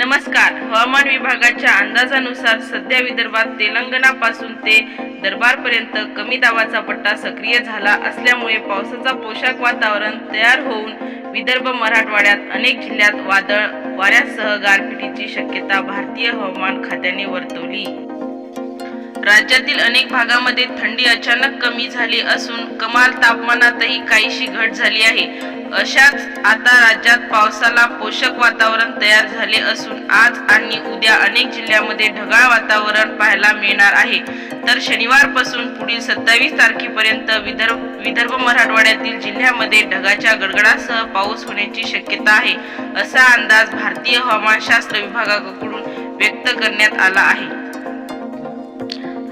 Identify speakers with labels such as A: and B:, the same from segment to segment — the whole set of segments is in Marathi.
A: नमस्कार. हवामान विभागाच्या अंदाजानुसार सध्या विदर्भात तेलंगणापासून ते दरबारपर्यंत कमी दाबाचा पट्टा सक्रिय झाला असल्यामुळे पावसाचा पोशाख वातावरण तयार होऊन विदर्भ मराठवाड्यात अनेक जिल्ह्यात वादळ वाऱ्यासह गारपिटीची शक्यता भारतीय हवामान खात्याने वर्तवली. राज्यातील अनेक भागामध्ये थंडी अचानक कमी झाली असून कमाल तापमानातही काहीशी घट झाली आहे. अशाच आता राज्यात पावसाला पोषक वातावरण तयार झाले असून आज आणि उद्या अनेक जिल्ह्यामध्ये ढगाळ वातावरण पाहायला मिळणार आहे. तर शनिवारपासून पुढील सत्तावीस तारखेपर्यंत विदर्भ विदर्भ मराठवाड्यातील जिल्ह्यामध्ये ढगाच्या गडगडासह पाऊस होण्याची शक्यता आहे असा अंदाज भारतीय हवामानशास्त्र विभागाकडून व्यक्त करण्यात आला आहे.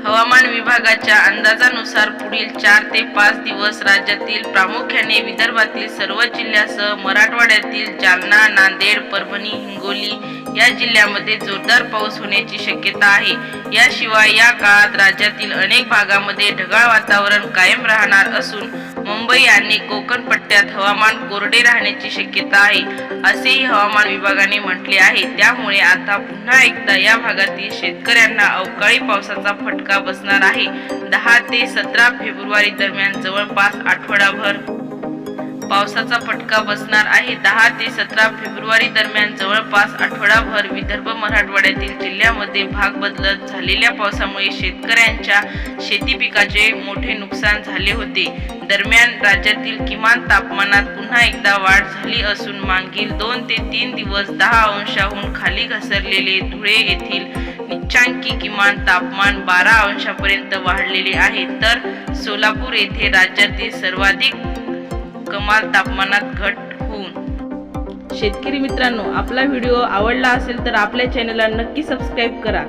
A: हवामान विभागाच्या अंदाजानुसार पुढील चार ते पाच दिवस राज्यातील प्रामुख्याने विदर्भातील सर्व जिल्ह्यासह मराठवाड्यातील जालना नांदेड परभणी हिंगोली या जिल्ह्यामध्ये जोरदार पाऊस होण्याची शक्यता आहे. याशिवाय या काळात राज्यातील अनेक भागामध्ये ढगाळ वातावरण कायम राहणार असून मुंबई आणि कोकण पट्ट्यात हवामान कोरडे राहण्याची शक्यता आहे असेही हवामान विभागाने म्हटले आहे. त्यामुळे आता पुन्हा एकदा या भागातील शेतकऱ्यांना अवकाळी पावसाचा फटका बसणार आहे. दहा ते सतरा फेब्रुवारी दरम्यान जवळपास आठवडाभर पावसाचा फटका बसणार आहे. दहा ते सतरा फेब्रुवारी दरम्यान जवळपास आठवडाभर विदर्भ मराठवाड्यातील जिल्ह्यामध्ये भाग बदलत झालेल्या पावसामुळे शेतकऱ्यांच्या शेती पिकाचे मोठे नुकसान झाले होते. दरम्यान राज्यातील किमान तापमानात पुन्हा एकदा वाढ झाली असून मागील दोन ते तीन दिवस दहा अंशाहून खाली घसरलेले धुळे येथील निच्चांकी किमान तापमान बारा अंशापर्यंत वाढलेले आहे. तर सोलापूर येथे राज्यातील सर्वाधिक कमाल तापमानात घट होऊन. शेतकरी मित्रांनो आपला व्हिडिओ आवडला असेल तर आपल्या चॅनलला नक्की सबस्क्राईब करा.